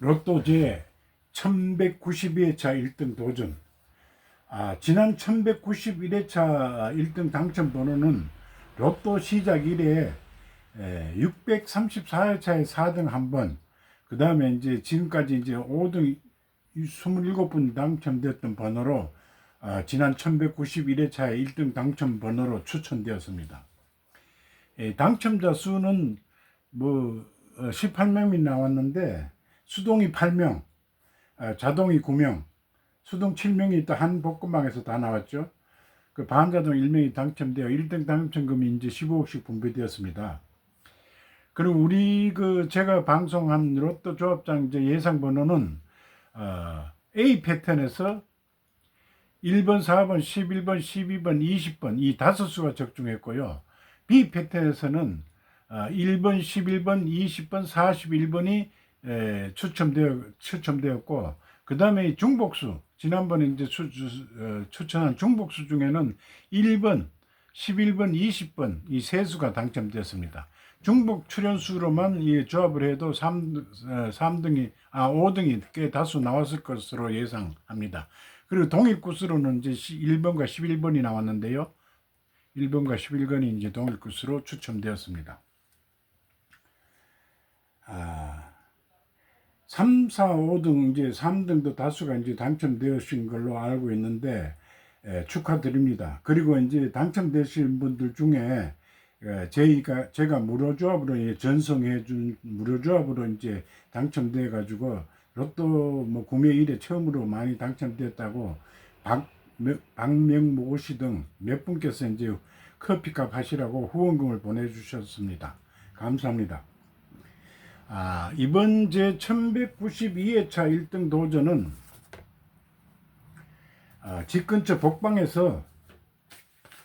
로또 제 1192회차 1등 도전. 아, 지난 1191회차 1등 당첨 번호는 로또 시작 이래 634회차에 4등 한 번, 그 다음에 이제 지금까지 이제 5등 27분 당첨됐던 번호로 아, 지난 1191회차에 1등 당첨 번호로 추천되었습니다. 예, 당첨자 수는 뭐 18명이 나왔는데 수동이 8명, 아, 자동이 9명, 수동 7명이 또한 볶음방에서 다 나왔죠. 그 반자동 1명이 당첨되어 1등 당첨금이 이제 15억씩 분배되었습니다. 그리고 우리 그 제가 방송한 로또 조합장 이제 예상 번호는 어, A 패턴에서 1번, 4번, 11번, 12번, 20번 이 다섯 수가 적중했고요. B 패턴에서는 어, 1번, 11번, 20번, 41번이 에, 추첨되어 추첨되었고 그 다음에 중복수 지난번에 이제 추, 추, 어, 추천한 중복수 중에는 1번, 11번, 20번 이 세 수가 당첨되었습니다. 중복 출연수로만 이 조합을 해도 3, 어, 3등이 아 5등이 꽤 다수 나왔을 것으로 예상합니다. 그리고 동일 구수로는 이제 1번과 11번이 나왔는데요. 1번과 11번이 이제 동일 구수로 추첨되었습니다. 아, 3, 4, 5등 이제 3등도 다수가 이제 당첨되신 걸로 알고 있는데 에, 축하드립니다. 그리고 이제 당첨되신 분들 중에 에, 저희가 제가 무료 조합으로 예, 전송해 준 무료 조합으로 이제 당첨돼 가지고 로또 뭐 구매 일에 처음으로 많이 당첨됐다고 박 박명모 씨 등 몇 분께서 이제 커피값 하시라고 후원금을 보내주셨습니다. 감사합니다. 아, 이번 제 1192회차 1등 도전은 아, 집 근처 복방에서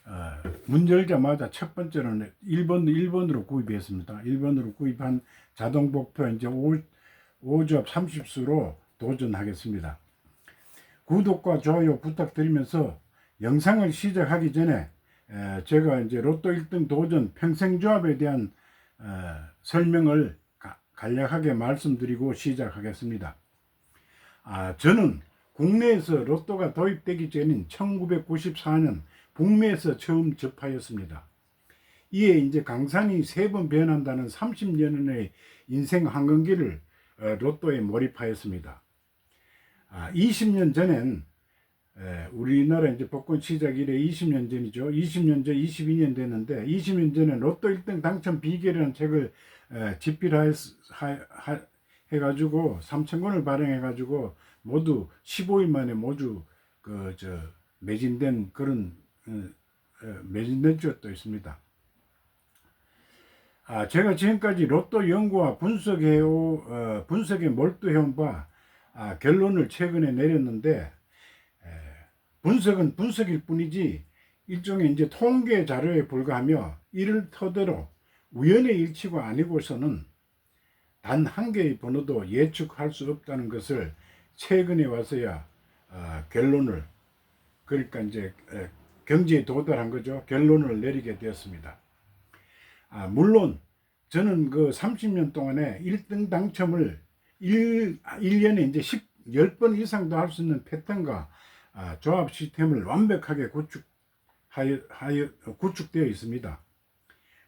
아, 문 열자마자 첫 번째로는 1번, 1번으로 구입했습니다. 1번으로 구입한 자동 복표 이제 5, 5조합 30수로 도전하겠습니다. 구독과 좋아요 부탁드리면서 영상을 시작하기 전에 에, 제가 이제 로또 1등 도전 평생조합에 대한 어, 설명을 가- 간략하게 말씀드리고 시작하겠습니다. 아, 저는 국내에서 로또가 도입되기 전인 1994년 북미에서 처음 접하였습니다. 이에 이제 강산이 세 번 변한다는 30년의 인생 황금기를 어, 로또에 몰입하였습니다. 아, 20년 전엔 에, 우리나라 이제 복권 시작 이래 20년 전이죠. 20년 전, 22년 됐는데 20년 전에 로또 1등 당첨 비결이라는 책을 에, 집필하 해가지고 3천 권을 발행해가지고 모두 15일 만에 모두 그 저 매진된 그런 어, 어, 매진된 적도 있습니다. 아, 제가 지금까지 로또 연구와 분석해 오, 어, 분석에 몰두해온 바 아, 결론을 최근에 내렸는데 에, 분석은 분석일 뿐이지 일종의 이제 통계 자료에 불과하며 이를 토대로 우연의 일치가 아니고서는 단 한 개의 번호도 예측할 수 없다는 것을 최근에 와서야 아, 결론을 그러니까 이제 에, 경지에 도달한 거죠. 결론을 내리게 되었습니다. 아, 물론 저는 그 30년 동안에 1등 당첨을 1, 1년에 이제 10, 10번 이상도 할 수 있는 패턴과 아, 조합 시스템을 완벽하게 구축하여, 하여, 구축되어 있습니다.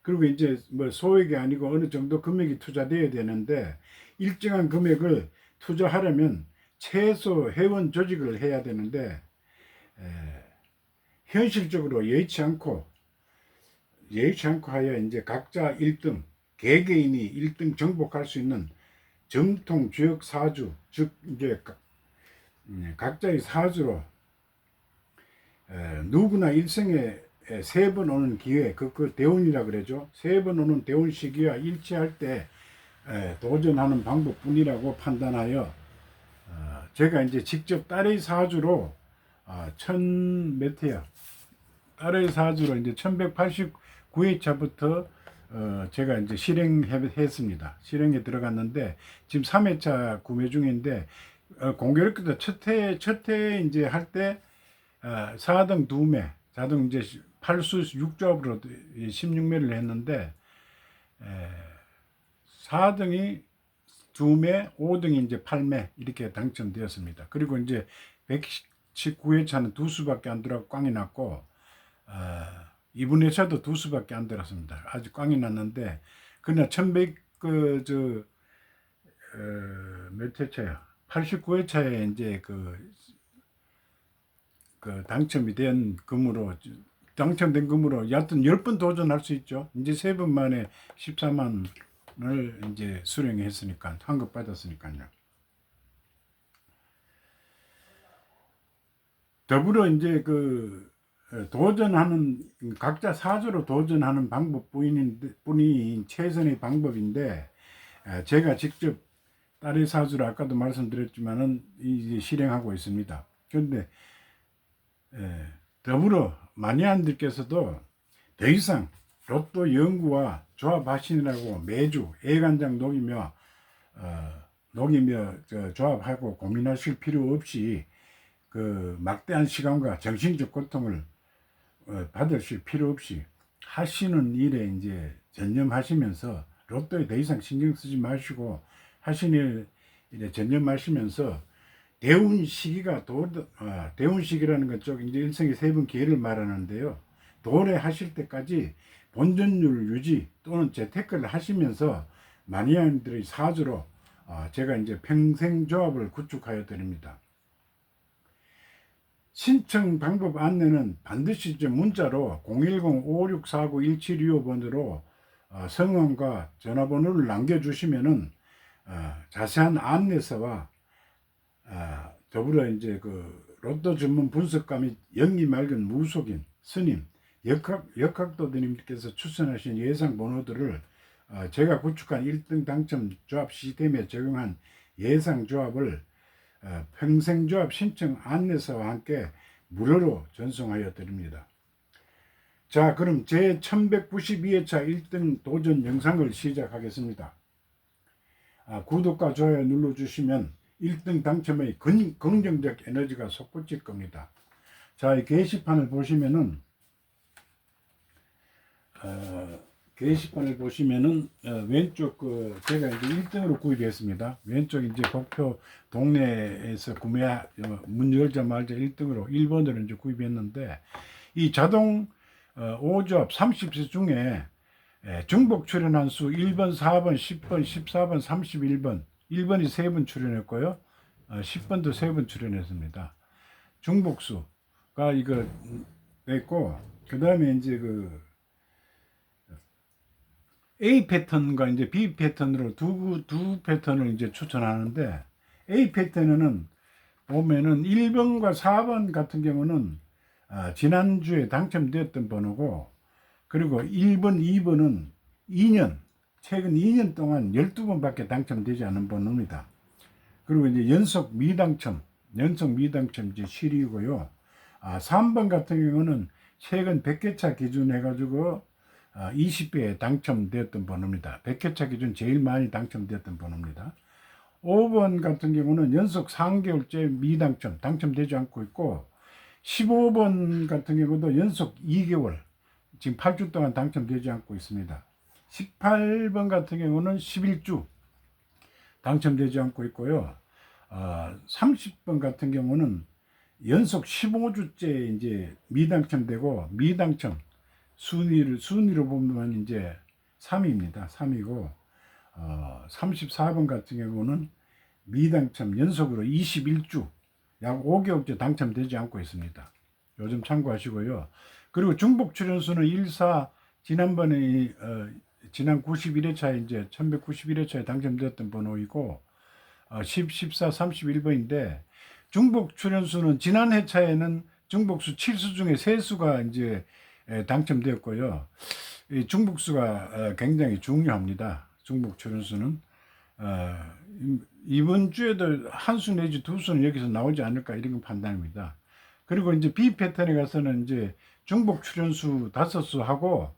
그리고 이제 뭐 소액이 아니고 어느 정도 금액이 투자되어야 되는데 일정한 금액을 투자하려면 최소 회원 조직을 해야 되는데 에, 현실적으로 예의치 않고 예의치 않고 하여 이제 각자 1등 개개인이 1등 정복할 수 있는 정통 주역 사주 즉 이제 각- 음, 각자의 사주로 에, 누구나 일생에 세 번 오는 기회 그, 그 대운이라 그러죠 세 번 오는 대운 시기와 일치할 때 에, 도전하는 방법뿐이라고 판단하여 어, 제가 이제 직접 딸의 사주로 아, 천몇 회야 딸의 사주로 이제 1189회차부터 어, 제가 이제 실행했습니다. 실행에 들어갔는데 지금 3회차 구매 중인데 어, 공교롭게도 첫회 첫회 이제 할때 어, 4등 2매, 자동 이제 8수 6조합으로 16매를 했는데 에, 4등이 2매, 5등이 이제 8매 이렇게 당첨되었습니다. 그리고 이제 119회 차는 두 수밖에 안 들어가 꽝이 났고 어, 이분 회차도 두 수밖에 안 들었습니다. 아주 꽝이 났는데 그러나 1100 그저 어, 몇 회 차야? 89회 차에 이제 그, 그 당첨이 된 금으로 당첨된 금으로 여하튼 10번 도전할 수 있죠. 이제 세 번 만에 14만을 이제 수령했으니까 환급 받았으니까요. 더불어 이제 그 도전하는 각자 사주로 도전하는 방법 뿐인 뿐이 최선의 방법인데 에, 제가 직접 딸의 사주를 아까도 말씀드렸지만은 이제 실행하고 있습니다. 그런데 에, 더불어 마니아들께서도 더 이상 로또 연구와 조합하시느라고 매주 애간장 녹이며 어, 녹이며 저, 조합하고 고민하실 필요 없이 그 막대한 시간과 정신적 고통을 어, 받으실 필요 없이 하시는 일에 이제 전념하시면서 로또에 더 이상 신경 쓰지 마시고 하시는 일에 전념하시면서 대운 시기가 도, 어, 대운 시기라는 것쪽 이제 일생에 세 번 기회를 말하는데요. 도래 하실 때까지 본전율 유지 또는 재테크를 하시면서 마니아님들의 사주로 어, 제가 이제 평생 조합을 구축하여 드립니다. 신청 방법 안내는 반드시 좀 문자로 010-5649-1725번으로 어, 성함과 전화번호를 남겨주시면은 어, 자세한 안내서와 어, 더불어 이제 그 로또 전문 및 영리 맑은 무속인 스님 역학 역학도님께서 추천하신 예상 번호들을 어, 제가 구축한 1등 당첨 조합 시스템에 적용한 예상 조합을 어, 평생조합 신청 안내서와 함께 무료로 전송하여 드립니다. 자, 그럼 제 1192회차 1등 도전 영상을 시작하겠습니다. 아, 구독과 좋아요 눌러주시면 1등 당첨의 건, 긍정적 에너지가 솟구칠 겁니다. 자, 이 게시판을 보시면은, 어, 게시판을 보시면은 어, 왼쪽 그 제가 이제 1등으로 구입했습니다. 왼쪽 이제 목표 동네에서 구매 어, 문 열자마자 1등으로 1번으로 이제 구입했는데 이 자동 어, 5조합 30세 중에 예, 중복 출연한 수 1번, 4번, 10번, 14번, 31번 1번이 3번 출연했고요. 어, 10번도 3번 출연했습니다. 중복수가 이거 됐고 그 다음에 이제 그 A 패턴과 이제 B 패턴으로 두, 두 패턴을 이제 추천하는데 A 패턴은 보면은 1번과 4번 같은 경우는 아, 지난주에 당첨되었던 번호고 그리고 1번, 2번은 2년, 최근 2년 동안 12번밖에 당첨되지 않은 번호입니다. 그리고 이제 연속 미당첨, 연속 미당첨 이제 실이고요. 아, 3번 같은 경우는 최근 100개차 기준 해가지고 20배에 아, 당첨되었던 번호입니다. 100회차 기준 제일 많이 당첨되었던 번호입니다. 5번 같은 경우는 연속 3개월째 미당첨, 당첨되지 않고 있고 15번 같은 경우도 연속 2개월, 지금 8주 동안 당첨되지 않고 있습니다. 18번 같은 경우는 11주 당첨되지 않고 있고요. 어, 30번 같은 경우는 연속 15주째 이제 미당첨되고 미당첨 순위를 순위로 보면 이제 3위입니다. 3위고 어, 34번 같은 경우는 미당첨 연속으로 21주 약 5개월째 당첨되지 않고 있습니다. 요즘 참고하시고요. 그리고 중복 출연수는 1, 4 지난번에 어, 지난 91회차에 이제 1191회차에 당첨되었던 번호이고 어, 10, 14, 31번인데 중복 출연수는 지난 회차에는 중복수 7수 중에 3수가 이제 예, 당첨되었고요. 이 중복수가 어, 굉장히 중요합니다. 중복 출연수는 어, 이번 주에도 한 수 내지 두 수는 여기서 나오지 않을까 이런 판단입니다. 그리고 이제 B 패턴에 가서는 이제 중복 출연수 다섯 수 하고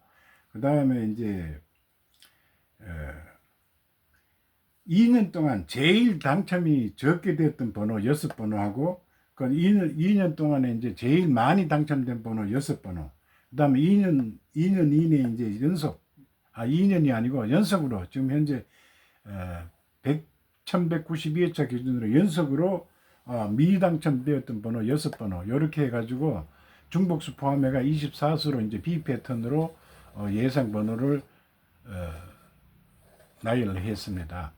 그 다음에 이제 2년 동안 제일 당첨이 적게 됐던 번호 여섯 번호 하고 그 2년, 2년 동안에 이제 제일 많이 당첨된 번호 여섯 번호 그 다음에 2년, 2년 이내에 이제 연속, 아, 2년이 아니고 연속으로 지금 현재, 어, 100, 1192회차 기준으로 연속으로 어, 미당첨되었던 번호 6번호 이렇게 해가지고 중복수 포함해가 24수로 이제 B 패턴으로 어, 예상 번호를 어, 나열을 했습니다.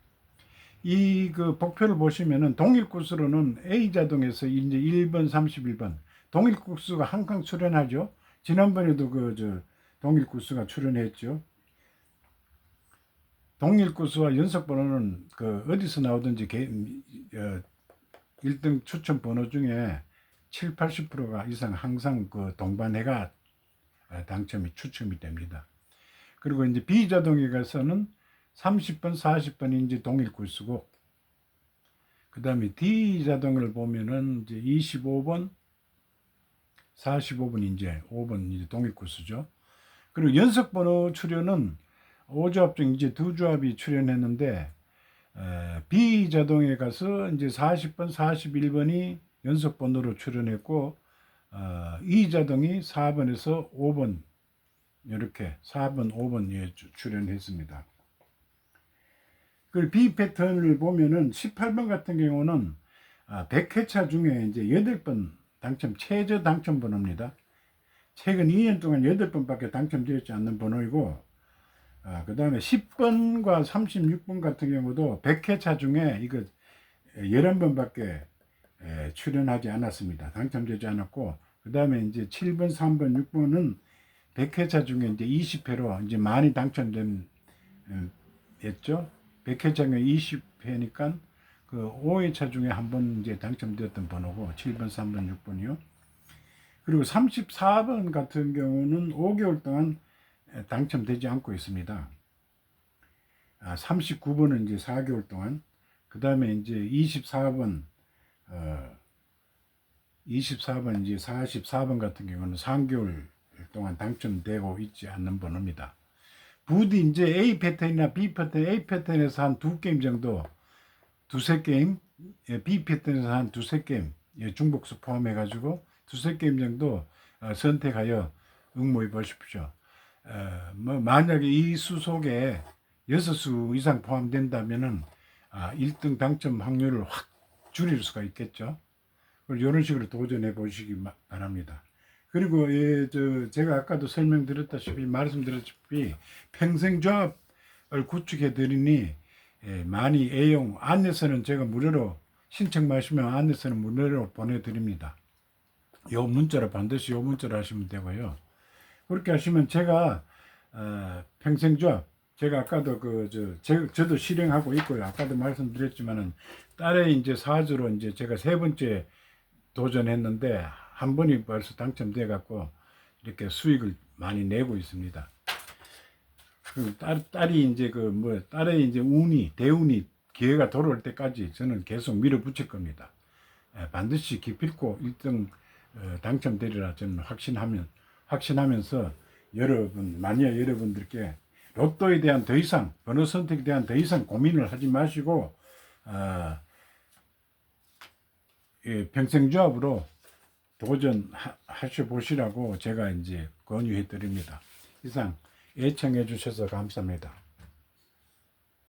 이 그 복표를 보시면은 동일 구수로는 A 자동에서 이제 1번, 31번 동일 구수가 항상 출연하죠. 지난번에도 그 저 동일 구수가 출연했죠. 동일 구수와 연속 번호는 그 어디서 나오든지 개, 어, 1등 추천 번호 중에 7, 80%가 이상 항상 그 동반해가 어, 당첨이 추첨이 됩니다. 그리고 이제 비자동에 가서는 30번, 40번이 이제 동일 구수고, 그 다음에 D 자동을 보면은 이제 25번, 45번 이제 5번 이제 동일 구수죠. 그리고 연속 번호 출연은 5조합 중 이제 두 조합이 출연했는데, 에, B 자동에 가서 이제 40번, 41번이 연속 번호로 출연했고, 어, 이 자동이 4번에서 5번 이렇게 4번, 5번 예, 주- 출연했습니다. 그 B 패턴을 보면은 18번 같은 경우는 아, 100회차 중에 이제 8번 당첨 최저 당첨 번호입니다. 최근 2년 동안 8번밖에 당첨되지 않는 번호이고 아, 그 다음에 10번과 36번 같은 경우도 100회차 중에 이거 11번밖에 에, 출연하지 않았습니다. 당첨되지 않았고 그 다음에 이제 7번, 3번, 6번은 100회차 중에 이제 20회로 이제 많이 당첨된 음, 였죠. 100회차 중에 20회니까 그 5회차 중에 한 번 이제 당첨되었던 번호고 7번, 3번, 6번이요. 그리고 34번 같은 경우는 5개월 동안 당첨되지 않고 있습니다. 아, 39번은 이제 4개월 동안, 그 다음에 이제 24번, 어, 24번, 이제 44번 같은 경우는 3개월 동안 당첨되고 있지 않는 번호입니다. 부디 이제 A 패턴이나 B 패턴, A 패턴에서 한 두 게임 정도, 두세 게임, 예, B 패턴에서 한 두세 게임, 예, 중복수 포함해가지고 두세 게임 정도 어, 선택하여 응모해 보십시오. 어, 뭐 만약에 이 수 속에 여섯 수 이상 포함된다면은 아, 1등 당첨 확률을 확 줄일 수가 있겠죠. 이런 식으로 도전해 보시기 마- 바랍니다. 그리고 예, 저 제가 아까도 설명드렸다시피 말씀드렸다시피 평생 조합을 구축해 드리니 예, 많이 애용 안내서는 제가 무료로 신청하시면 안내서는 무료로 보내드립니다. 요 문자로 반드시 요 문자로 하시면 되고요. 그렇게 하시면 제가 어, 평생 조합 제가 아까도 그저 저도 실행하고 있고요. 아까도 말씀드렸지만은 딸의 이제 사주로 이제 제가 세 번째 도전했는데 한 번이 벌써 당첨돼 갖고 이렇게 수익을 많이 내고 있습니다. 그 딸, 딸이 이제 그 뭐 딸의 이제 운이 대운이 기회가 돌아올 때까지 저는 계속 밀어붙일 겁니다. 예, 반드시 기필코 1등 어, 당첨되리라 저는 확신하면 확신하면서 여러분 마니아 여러분들께 로또에 대한 더 이상 번호 선택에 대한 더 이상 고민을 하지 마시고 어, 예, 평생조합으로 도전하셔 보시라고 제가 이제 권유해 드립니다. 이상 애청해 주셔서 감사합니다.